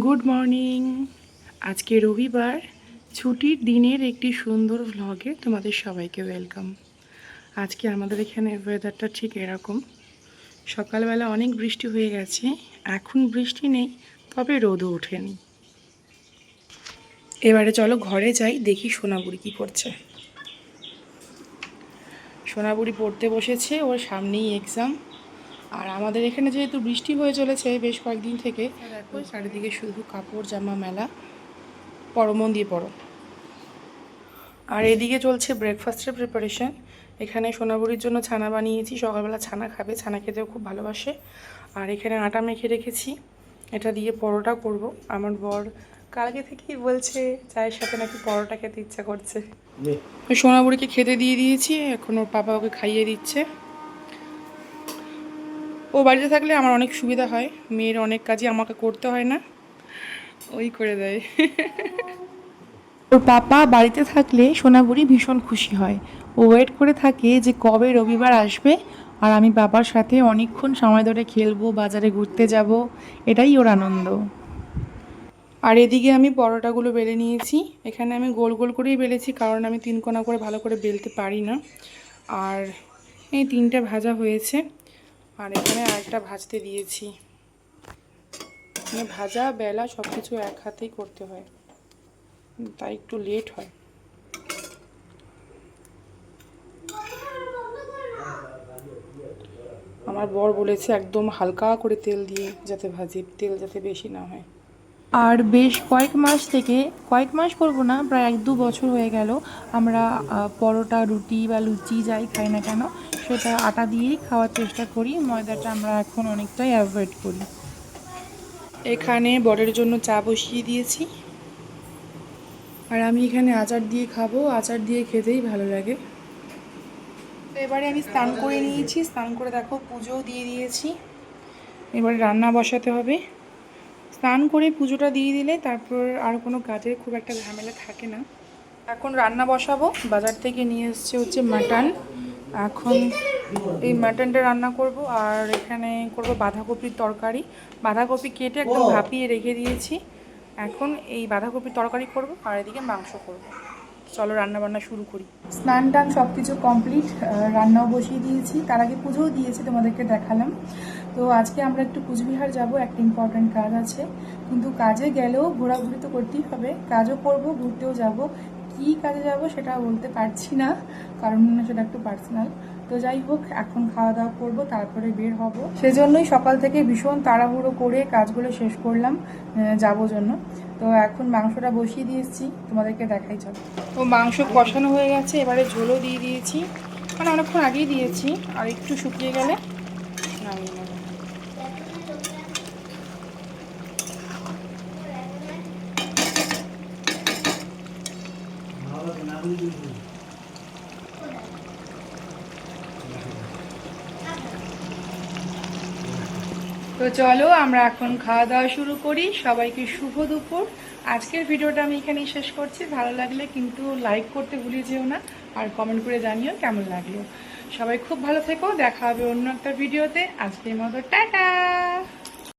Good morning আজকে রবিবার, ছুটির দিনের একটি সুন্দর ভ্লগে তোমাদের সবাইকে ওয়েলকাম আজকে আমাদের এখানে ওয়েদারটা ঠিক এরকম। সকালবেলা অনেক বৃষ্টি হয়ে গেছে, এখন বৃষ্টি নেই, তবে রোদও ওঠেনি। এবারে চলো ঘরে যাই, দেখি সোনাবুড়ি কী করছে। সোনাবুড়ি পড়তে বসেছে, ওর সামনেই এক্সাম আর আমাদের এখানে যেহেতু বৃষ্টি হয়ে চলেছে বেশ কয়েকদিন থেকে চারিদিকে শুধু কাপড় জামা মেলা পরো মন দিয়ে পড়ো আর এদিকে চলছে ব্রেকফাস্টের প্রিপারেশন এখানে সোনাবুড়ির জন্য ছানা বানিয়েছি সকালবেলা ছানা খাবে ছানা খেতেও খুব ভালোবাসে। আর এখানে আটা মেখে রেখেছি এটা দিয়ে পরোটা করব। আমার বর কালকে থেকেই বলছে চায়ের সাথে নাকি পরোটা খেতে ইচ্ছা করছে। সোনাবুড়িকে খেতে দিয়ে দিয়েছি এখন ওর পাপা ওকে খাইয়ে দিচ্ছে। ও বাড়িতে থাকলে আমার অনেক সুবিধা হয়। মেয়ের অনেক কাজই আমাকে করতে হয় না। ওই করে দেয়। ওর পাপা বাড়িতে থাকলে সোনাবুড়ি ভীষণ খুশি হয়। ও ওয়েট করে থাকে যে কবে রবিবার আসবে আর আমি বাবার সাথে অনেকক্ষণ সময় ধরে খেলব বাজারে ঘুরতে যাব এটাই ওর আনন্দ। আর এদিকে আমি পরোটাগুলো বেলে নিয়েছি। এখানে আমি গোল গোল করেই বেলেছি কারণ আমি তিন কোনা করে ভালো করে বেলতে পারি না। আর এই তিনটে ভাজা হয়েছে। আর এখানে আরেকটা ভাজতে দিয়েছি। মানে ভাজা, বেলা সব কিছু এক হাতেই করতে হয়। তাই একটু লেট হয়। আমার বর বলেছে একদম হালকা করে তেল দিয়ে যাতে ভাজি, তেল যাতে বেশি না হয়। আর বেশ কয়েক মাস থেকে, কয়েক মাস বলব না, প্রায় এক দু বছর হয়ে গেল, আমরা পরোটা, রুটি বা লুচি যাই খাই না কেন সেটা আটা দিয়েই খাওয়ার চেষ্টা করি। ময়দাটা আমরা এখন অনেকটাই অ্যাভয়েড করি। এখানে বরের জন্য চা বসিয়ে দিয়েছি। আর আমি এখানে আচার দিয়ে খাব। আচার দিয়ে খেতেই ভালো লাগে। তো এবারে আমি স্নান করে নিয়েছি। স্নান করে দেখো, পুজোও দিয়ে দিয়েছি। এবারে রান্না বসাতে হবে। স্নান করে পুজোটা দিয়ে দিলে তারপর আর কোনো কাজের খুব একটা ঝামেলা থাকে না। এখন রান্না বসাবো। বাজার থেকে নিয়ে এসছে হচ্ছে মাটন। এখন এই মাটনটা রান্না করব আর এখানে করব বাঁধাকপির তরকারি। বাঁধাকপি কেটে একদম ভাপিয়ে রেখে দিয়েছি। এখন এই বাঁধাকপির তরকারি করব আর এদিকে মাংস করব। চলো রান্না বান্না শুরু করি। স্নান টান সব কিছু কমপ্লিট রান্নাও বসিয়ে দিয়েছি। তার আগে পুজোও দিয়েছি তোমাদেরকে দেখালাম। তো আজকে আমরা একটু কুচবিহার যাব একটা ইম্পর্ট্যান্ট কাজ আছে। কিন্তু কাজে গেলেও ঘোরাঘুরি তো করতেই হবে। কাজও করব ঘুরতেও যাব। কি কাজে যাব সেটা বলতে পারছি না, কারণ সেটা একটু পার্সোনাল তো যাই হোক, এখন খাওয়া দাওয়া করব, তারপরে বের হব। সেজন্যই সকাল থেকে ভীষণ তাড়াহুড়ো করে কাজগুলো শেষ করলাম যাব জন্য। তো এখন মাংসটা বসিয়ে দিয়েছি তোমাদেরকে দেখাই চল। তো মাংস কষানো হয়ে গেছে, এবারে ঝোলও দিয়ে দিয়েছি। মানে অনেকক্ষণ আগেই দিয়েছি, আর একটু শুকিয়ে গেলে নামিয়ে তো চলো, আমরা এখন খাওয়া দাওয়া শুরু করি। সবাইকে শুভ দুপুর। আজকের ভিডিওটা আমি এখানেই শেষ করছি। ভালো লাগলে কিন্তু লাইক করতে ভুলে যেও না, আর কমেন্ট করে জানিও কেমন লাগল। সবাই খুব ভালো থেকো। দেখা হবে অন্য একটা ভিডিওতে। আজকের মতো, টাটা!